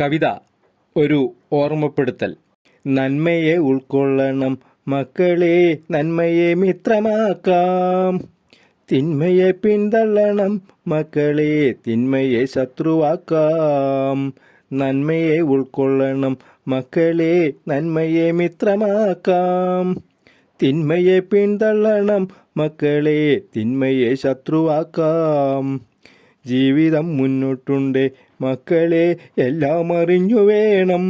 കവിത ഒരു ഓർമ്മപ്പെടുത്തൽ. നന്മയെ ഉൾക്കൊള്ളണം മക്കളെ നന്മയെ മിത്രമാക്കാം. തിന്മയെ പിന്തള്ളണം മക്കളെ തിന്മയെ ശത്രുവാക്കാം. നന്മയെ ഉൾക്കൊള്ളണം മക്കളെ നന്മയെ മിത്രമാക്കാം. തിന്മയെ പിന്തള്ളണം മക്കളെ തിന്മയെ ശത്രുവാക്കാം. ജീവിതം മുന്നോട്ടുണ്ട് മക്കളെ എല്ലാം അറിഞ്ഞു വേണം.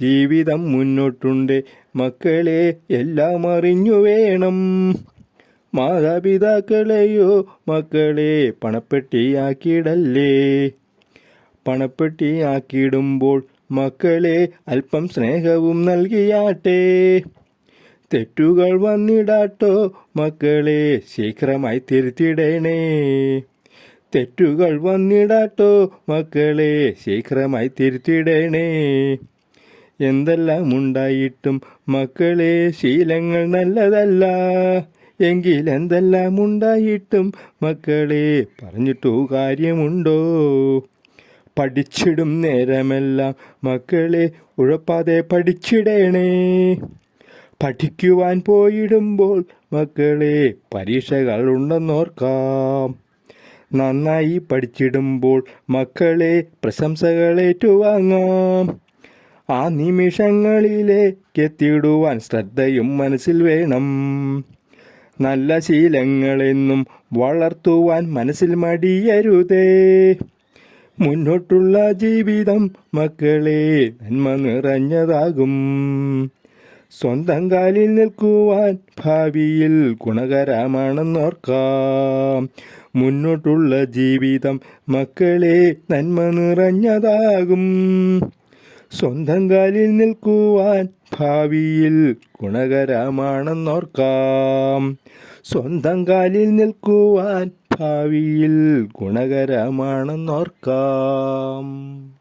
ജീവിതം മുന്നോട്ടുണ്ട് മക്കളെ എല്ലാം അറിഞ്ഞു വേണം. മാതാപിതാക്കളെയോ മക്കളെ പണപ്പെട്ടിയാക്കിയിടല്ലേ? പണപ്പെട്ടിയാക്കിയിടുമ്പോൾ മക്കളെ അല്പം സ്നേഹവും നൽകിയാട്ടെ. തെറ്റുകൾ വന്നിടാട്ടോ മക്കളെ ശീഘ്രമായി തിരുത്തിടണേ തെറ്റുകൾ വന്നിടാട്ടോ മക്കളെ. ശീഘ്രമായി തിരുത്തിടണേ എന്തെല്ലാം ഉണ്ടായിട്ടും മക്കളെ ശീലങ്ങൾ നല്ലതല്ല. എങ്കിൽ എന്തെല്ലാം ഉണ്ടായിട്ടും മക്കളെ പറഞ്ഞിട്ടു കാര്യമുണ്ടോ? പഠിച്ചിടും നേരമെല്ലാം മക്കളെ ഉഴപ്പാതെ പഠിച്ചിടണേ. പഠിക്കുവാൻ പോയിടുമ്പോൾ മക്കളെ പരീക്ഷകൾ ഉണ്ടെന്നോർക്കാം. നന്നായി പഠിച്ചിടുമ്പോൾ മക്കളെ പ്രശംസകൾ ഏറ്റുവാങ്ങാം ആ നിമിഷങ്ങളിലേക്ക് എത്തിയിടുവാൻ ശ്രദ്ധയും മനസ്സിൽ വേണം. നല്ല ശീലങ്ങളെന്നും വളർത്തുവാൻ മനസ്സിൽ മടിയരുതേ. മുന്നോട്ടുള്ള ജീവിതം മക്കളെ നന്മ നിറഞ്ഞതാകും. സ്വന്തം കാലിൽ നിൽക്കുവാൻ ഭാവിയിൽ ഗുണകരമാണെന്നോർക്കാം. മുന്നോട്ടുള്ള ജീവിതം മക്കളെ നന്മ നിറഞ്ഞതാകും. സ്വന്തം കാലിൽ നിൽക്കുവാൻ ഭാവിയിൽ ഗുണകരമാണെന്നോർക്കാം. സ്വന്തം കാലിൽ നിൽക്കുവാൻ ഭാവിയിൽ ഗുണകരമാണെന്നോർക്കാം.